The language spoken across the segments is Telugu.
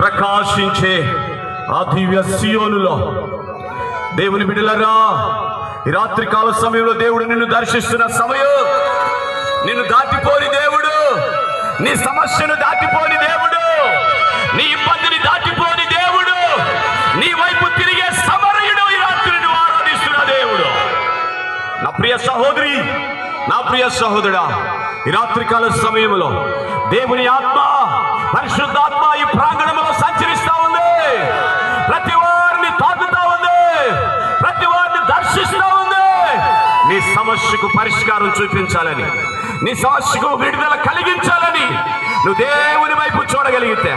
ప్రకాశించే ఆ దివ్య సియోనులో. దేవుని బిడలరా ఈ రాత్రి కాల సమయంలో దేవుడు నిన్ను దర్శిస్తున్న సమయం. నిన్ను దాటిపోని దేవుడు నీ సమస్యను దాటిపోని దేవుడు నీ ఇబ్బందిని దాటిపోని దేవుడు నీ వైపు తిరిగే సమరయుడు ఈ రాత్రిని ఆరాధిస్తున్న దేవుడు. నా ప్రియ సహోదరి నా ప్రియ సహోదరుడా ఈ రాత్రికాల సమయంలో దేవుని ఆత్మ పరిశుద్ధాత్మ ఈ సమస్యకు పరిష్కారం చూపించాలని నీ సమస్యకు విడుదల కలిగించాలని నువ్వు దేవుని వైపు చూడగలిగితే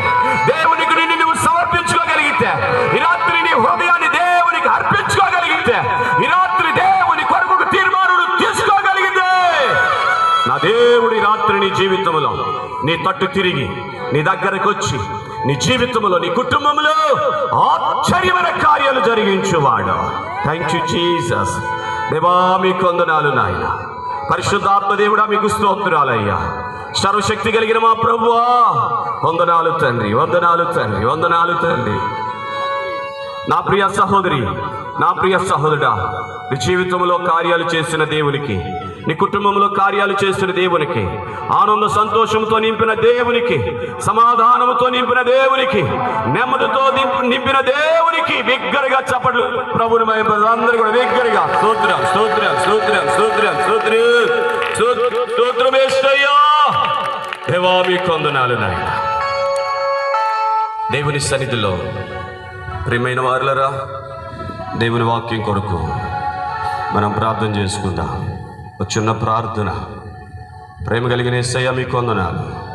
దేవునికి నిన్ను నువ్వు సమర్పించుకోగలిగితే ఈ రాత్రి నీ హృదయాన్ని దేవునికి అర్పించుకోగలిగితే ఈ రాత్రి దేవుని కొరకు తీర్మానం తీసుకోగలిగితే నా దేవుడి రాత్రి నీ జీవితంలో నీ తట్టు తిరిగి నీ దగ్గరకు వచ్చి నీ జీవితంలో నీ కుటుంబంలో ఆశ్చర్యమైన కార్యాలు జరిగించేవాడు. థ్యాంక్ యూ జీసస్ దేవా మీకు వందనాలు నాయన. పరిశుద్ధాత్మదేవుడా మీకు స్తోత్రాలయ్యా. సర్వశక్తి కలిగిన మా ప్రభువా. వందనాలు తండ్రి వందనాలు తండ్రి వందనాలు తండ్రి. నా ప్రియ సహోదరి నా ప్రియ సహోదరుడా నీ జీవితంలో కార్యాలు చేసిన దేవునికి నీ కుటుంబంలో కార్యాలు చేసిన దేవునికి ఆనంద సంతోషంతో నింపిన దేవునికి సమాధానంతో నింపిన దేవునికి నెమ్మదితో నింపిన దేవునికి బిగ్గరగా చప్పట్లు. ప్రభుని అందరూ కూడా బిగ్గరగా స్తోత్రం స్తోత్రం స్తోత్రం స్తోత్రం స్తోత్రం స్తోత్రం స్తోత్రమేస్తయ్యా కొందనాలు నాయన. దేవుని సన్నిధిలో ప్రియమైన వారులరా దేవుని వాక్యం కొరకు మనం ప్రార్థన చేసుకుందాం. ఒక చిన్న ప్రార్థన. ప్రేమ కలిగిన ఎస్సయ్య మీ వందనాలు.